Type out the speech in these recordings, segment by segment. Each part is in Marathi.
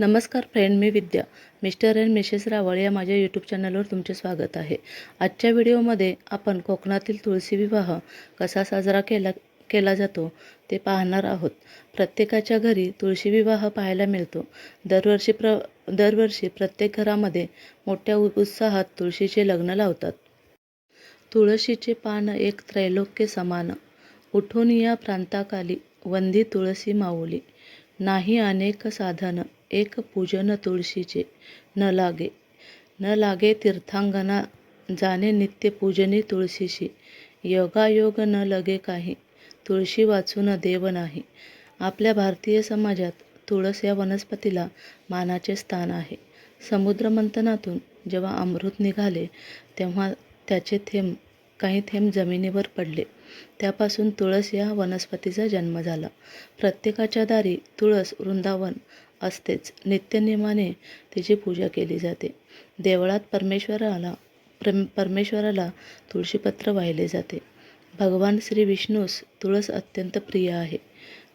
नमस्कार friend me Vidya. Mr and Mrs Rawal या माझ्या यूट्यूब चॅनलवर तुमचे स्वागत आहे. आजच्या व्हिडिओमध्ये आपण कोकणातील तुळशी विवाह कसा साजरा केला केला जातो ते पाहणार आहोत. प्रत्येकाच्या घरी तुळशी विवाह पाहायला मिळतो. दरवर्षी प्र दरवर्षी प्रत्येक घरामध्ये मोठ्या उत्साहात तुळशीचे लग्न लावतात. तुळशीचे पान एक त्रैलोक्य समान. उठून या प्रांताकाली वंदी तुळसी माऊली. नाही अनेक साधन. एक पूजन तुळशीचे. न लागे न लागे तीर्थांगना जाणे नित्य पूजनी तुळशीशी. योगायोग न लगे काही तुळशी वाचून देव नाही. आपल्या भारतीय समाजात तुळस या वनस्पतीला मानाचे स्थान आहे. समुद्रमंथनातून जेव्हा अमृत निघाले तेव्हा त्याचे थेंब काही थेंब जमिनीवर पडले. त्यापासून तुळस या वनस्पतीचा जन्म झाला. प्रत्येकाच्या दारी तुळस वृंदावन असतेच. नित्यनियमाने तिची पूजा केली जाते. देवळात परमेश्वराला प्रम परमेश्वराला तुळशीपत्र वाहिले जाते. भगवान श्री विष्णूस तुळस अत्यंत प्रिय आहे.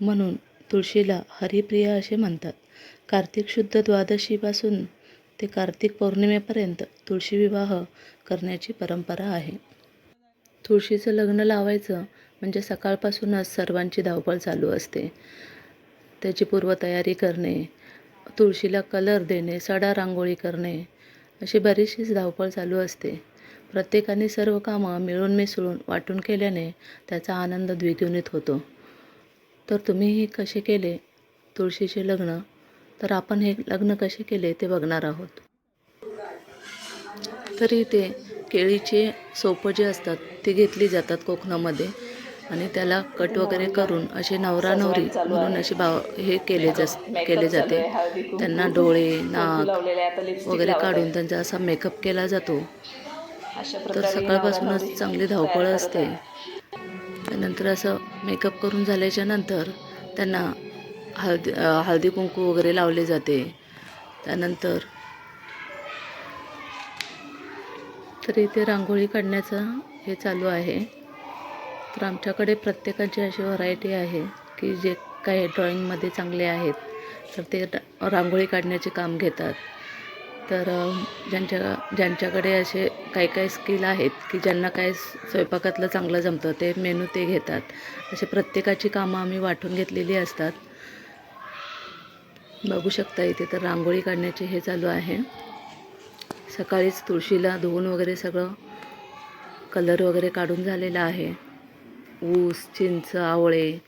म्हणून तुळशीला हरिप्रिय असे म्हणतात. कार्तिक शुद्ध द्वादशीपासून ते कार्तिक पौर्णिमेपर्यंत तुळशी विवाह करण्याची परंपरा आहे. तुळशीचं लग्न लावायचं म्हणजे सकाळपासूनच सर्वांची धावपळ चालू असते. त्याची पूर्वतयारी करणे तुळशीला कलर देणे सडा रांगोळी करणे अशी बरीचशीच धावपळ चालू असते. प्रत्येकाने सर्व कामं मिळून मिसळून वाटून केल्याने त्याचा आनंद द्विगुणित होतो. तर तुम्हीही कसे केले तुळशीचे लग्न? तर आपण हे लग्न कसे केले ते बघणार आहोत. तरी ते केळीचे सोपं जे असतात ते घेतली जातात कोकणामध्ये. आणि त्याला कट वगैरे करून असे नवरा नवरी म्हणून असे भाव हे केले जास केले जाते. त्यांना डोळे नाक वगैरे काढून त्यांचा असा मेकअप केला जातो. तर सकाळपासूनच चांगली धावपळ असते. त्यानंतर असं मेकअप करून झाल्याच्यानंतर त्यांना हळदी हळदी कुंकू वगैरे लावले जाते. त्यानंतर तर इथे रांगोळी काढण्याचं हे चालू आहे. तर आमच्याकडे प्रत्येकाची अशी व्हरायटी आहे की जे काही ड्रॉईंगमध्ये चांगले आहेत तर ते रांगोळी काढण्याचे काम घेतात. तर ज्यांच्या ज्यांच्याकडे असे काही काही स्किल आहेत की ज्यांना काय स्वयंपाकातलं चांगलं जमतं ते मेनू ते घेतात. असे प्रत्येकाची कामं आम्ही वाटून घेतलेली असतात. बघू शकता इथे तर रांगोळी काढण्याचे हे चालू आहे. सकाळीच तुळशीला धुवून वगैरे सगळं कलर वगैरे काढून झालेला आहे. ऊस चिंच आवळे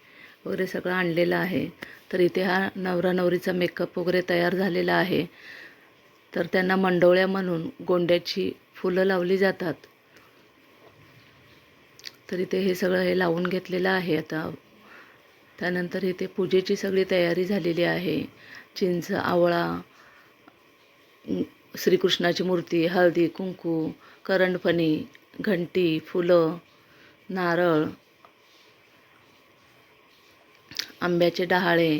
वगैरे सगळं आणलेलं आहे. तर इथे हा नवरा नवरीचा मेकअप वगैरे तयार झालेला आहे. तर त्यांना मंडोळ्या म्हणून गोंड्याची फुलं लावली जातात. तर इथे हे सगळं हे लावून घेतलेलं आहे आता. त्यानंतर इथे पूजेची सगळी तयारी झालेली आहे. चिंच आवळा श्रीकृष्णाची मूर्ती हळदी कुंकू करंडफणी घंटी फुलं नारळ आंब्याचे डहाळे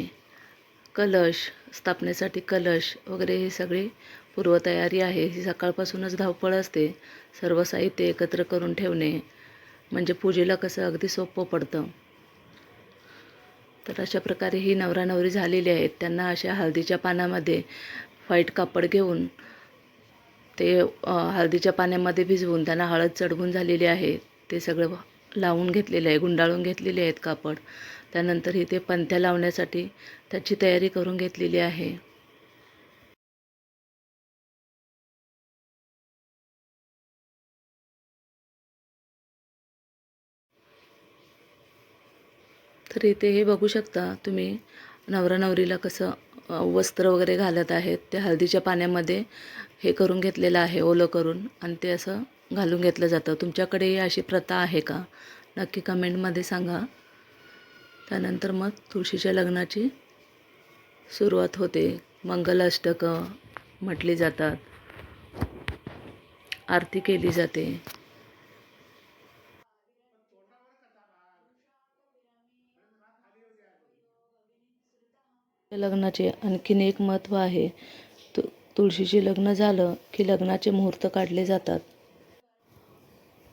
कलश स्थापनेसाठी कलश वगैरे ही सगळी पूर्वतयारी आहे. ही सकाळपासूनच धावपळ असते. सर्व साहित्य एकत्र करून ठेवणे म्हणजे पूजेला कसं अगदी सोपं पडतं. तर अशा प्रकारे ही नवरा नवरी झालेली आहेत. त्यांना अशा हळदीच्या पानामध्ये व्हाईट कापड घेऊन ते हळदीच्या पाण्यामध्ये भिजवून त्यांना हळद चढवून झालेली आहे. ते सगळं लावून घेतलेलं आहे गुंडाळून घेतलेले आहेत कापड. त्यानंतर इथे पंथ्या लावण्यासाठी त्याची तयारी करून घेतलेली आहे. तर इथे हे बघू शकता तुम्ही नवरा नवरीला कसं वस्त्र वगैरे घालत आहेत. ते हळदीच्या पाण्यामध्ये हे करून घेतलेलं आहे ओलं करून. आणि ते असं घालून घेतलं जातं. तुमच्याकडे अशी प्रथा आहे का? नक्की कमेंटमध्ये सांगा. त्यानंतर मग तुळशीच्या लग्नाची सुरुवात होते. मंगलाष्टकं म्हटली जातात. आरती केली जाते. लग्नाचे आणखीन एक महत्त्व आहे. तु तुळशीचे लग्न झालं की लग्नाचे मुहूर्त काढले जातात.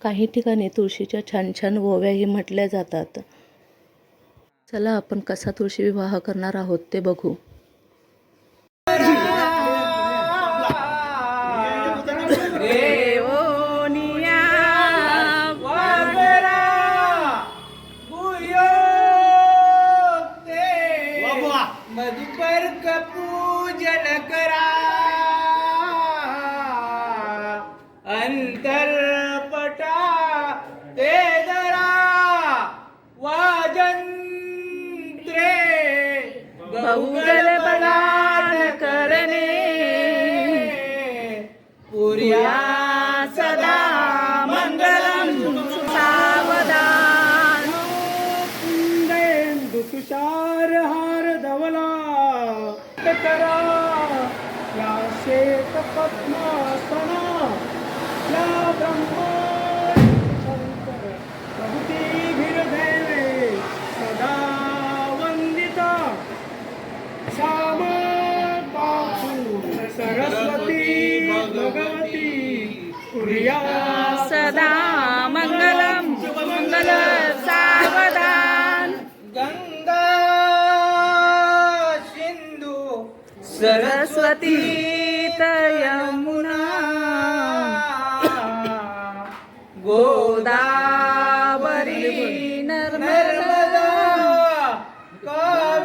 काही ठिकाणी तुळशीच्या छान छान ओव्याही म्हटल्या जातात. चला आपण कसा तुळशी विवाह करणार आहोत ते बघू. भगवती प्रिया सदा मंगलम मंगल सावधान। गंगा सिंधू सरस्वती यमुना गोदावरी नर्मदा। नर्मदा कावेरी।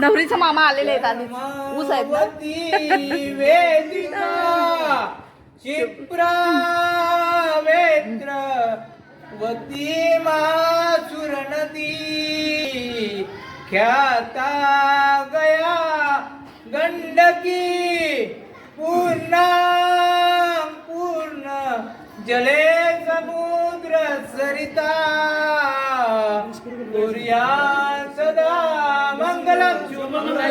नवरीचा मामा आलेले आहेत आधी ऊस आहेत ना? क्षिप्रा वेत्र वती मासुर नदी ख्याता गया गंडकी पूर्ण पूर्ण जले समुद्र सरिता कुर्या सदा मंगलम मंगल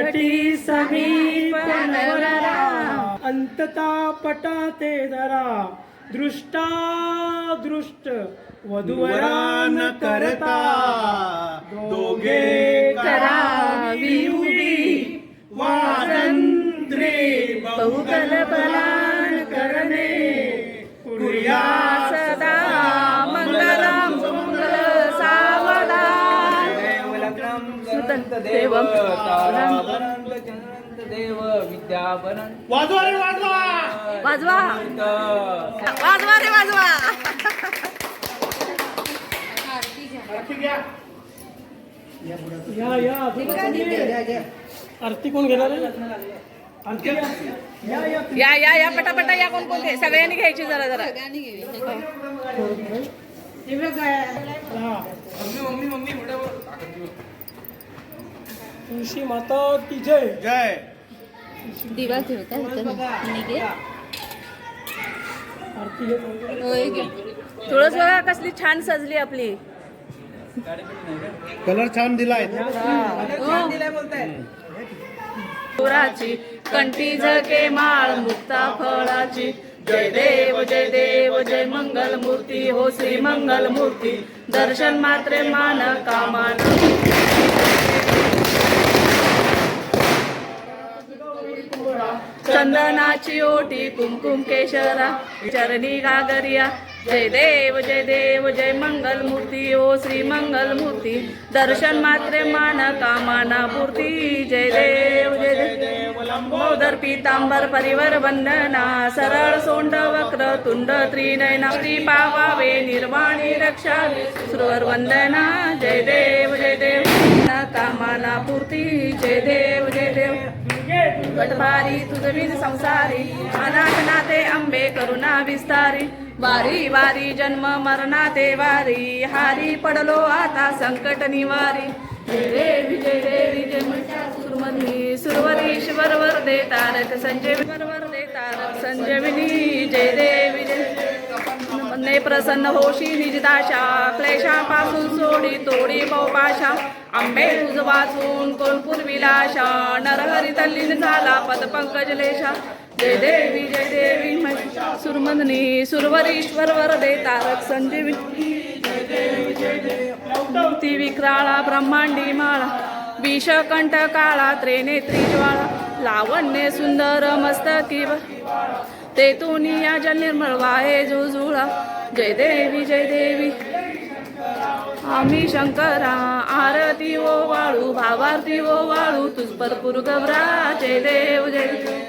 आली समीप. अंतता पटा ते धरा दृष्टा दृष्ट वधूवरान करता. दोघे करावी उभी. वाजंत्रे बहुकल वाजवा वाजवा! रे वाजवा। या या आरती कोण घेणार आहे? आरती या. या या. पटापटा या कोण कोणते सगळ्यांनी घ्यायची जरा जरा. हा. तुळशी माता की जय। जय। दिवा गे तुळस बघा कसली छान सजली आपली. कलर छान दिलाय. पुराची कंठी झळके माळ मुक्ता फळाची. जय देव जय देव जय मंगल मूर्ती हो श्री मंगल मूर्ती दर्शन मात्रे मान कामान चंदनाची ओटी कुमकुम केशरा चरणी गागरिया। जय देव जय देव जय मंगल मूर्ती ओ श्री मंगल मूर्ती दर्शन मात्रे मान कामाना पूर्ती। जय देव जय देव। लंबोदर पीतांबर परिवर वंदना। सरळ सोंड वक्र तुंड त्रिनयना श्री पावावे निर्वाणी रक्षावे सुरवर वंदना। जय देव जय देव। कामाना पूर्ती। जय देव जय देव। गटभारी तुझविन संसारी अनाथनाथे आंबे करुणा विस्तारी वारी वारी जन्म मरणाते वारी हारी पडलो आता संकट निवारी. रे विजय रे विजय सुरमनी सुरवरीश्वर वरदे तारक संजय वरदे तारक संजयविनी जय देवी जय ने प्रसन्न होशी निजदाशा क्लेशापासून सोडी तोडी बहुपाशा. आंबे तुझ वाचून कोण पूर्विलाशा नरहरी तल्लीन झाला पद पंकजलेशा. जय देवी जय देवी सुरमंदनी सुरवरीश्वर वरदे तारक संजीवी. ती विक्राळा ब्रह्मांडी माळा. विषकंठ काळा त्रेने ज्वाळा. लावण्य सुंदर मस्तकी व- तेतून या जल निर्मळ वाहे जुजुळा. जय देवी जय देवी। आम्ही शंकरा आरती ओ वाळू भावारती ओ वाळू तुझपरपूर गवरा जय देव जय देव।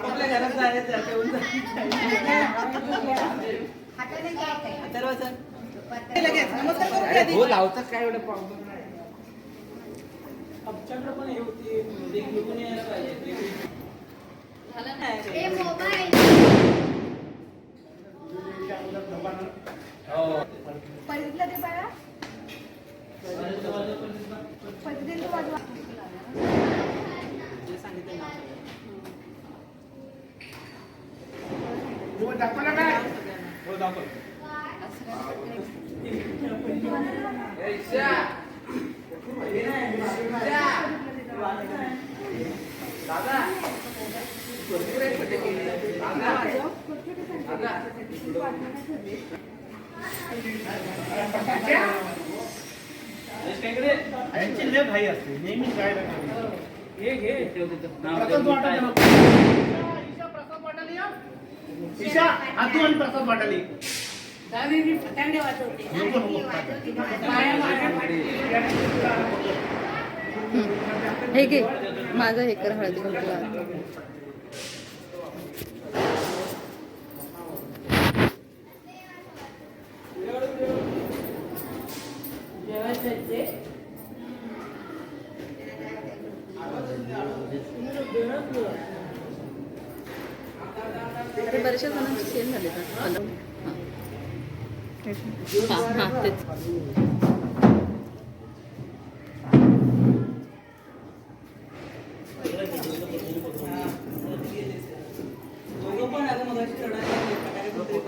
आपल्या घरात जायचं ठेवून लगेच नमस्कार करू हो लावतात काय एवढं प्रॉब्लेम नाही आमच्याकडे पण हे होती ते घेऊन हो दाखव. यांची लय घाई असते. नेहमी काय घे घे प्रसाद वाटा त्याला. ईशा, प्रसाद वाटाली या. ईशा हातू आणि प्रसाद वाटाली नको, नको. हे घे माझं हे कर हळदी कुंकू लाव. ते बऱ्याचशा जणांची सेल झाले का? हां हां तेच दोघं पण आता मगाशी रडायला लागले, फटाके फोडले.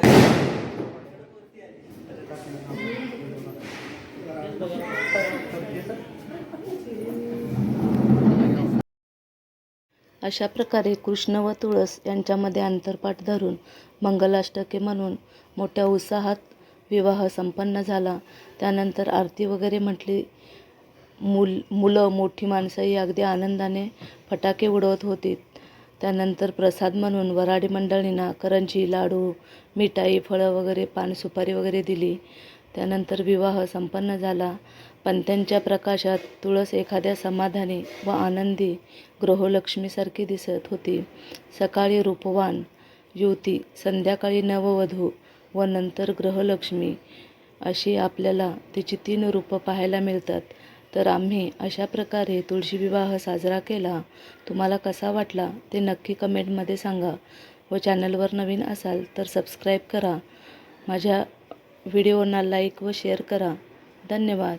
अशा प्रकारे कृष्ण व तुळस यांच्यामध्ये अंतरपाठ धरून मंगलाष्टके म्हणून मोठ्या उत्साहात विवाह संपन्न झाला. त्यानंतर आरती वगैरे म्हटली मुल मुलं मोठी माणसंही अगदी आनंदाने फटाके उडवत होती. त्यानंतर प्रसाद म्हणून वराडी मंडळींना करंजी लाडू मिठाई फळं वगैरे पान सुपारी वगैरे दिली. त्यानंतर विवाह संपन्न झाला. पंत्यांच्या प्रकाशात तुळस एखाद्या समाधानी व आनंदी गृहलक्ष्मीसारखी दिसत होती. सकाळी रूपवान युवती संध्याकाळी नववधू व नंतर गृहलक्ष्मी अशी आपल्याला तिची तीन रूपं पाहायला मिळतात. तर आम्ही अशा प्रकारे तुळशी विवाह साजरा केला. तुम्हाला कसा वाटला ते नक्की कमेंटमध्ये सांगा व चॅनलवर नवीन असाल तर सबस्क्राईब करा. माझ्या व्हिडिओना लाईक व शेअर करा. धन्यवाद.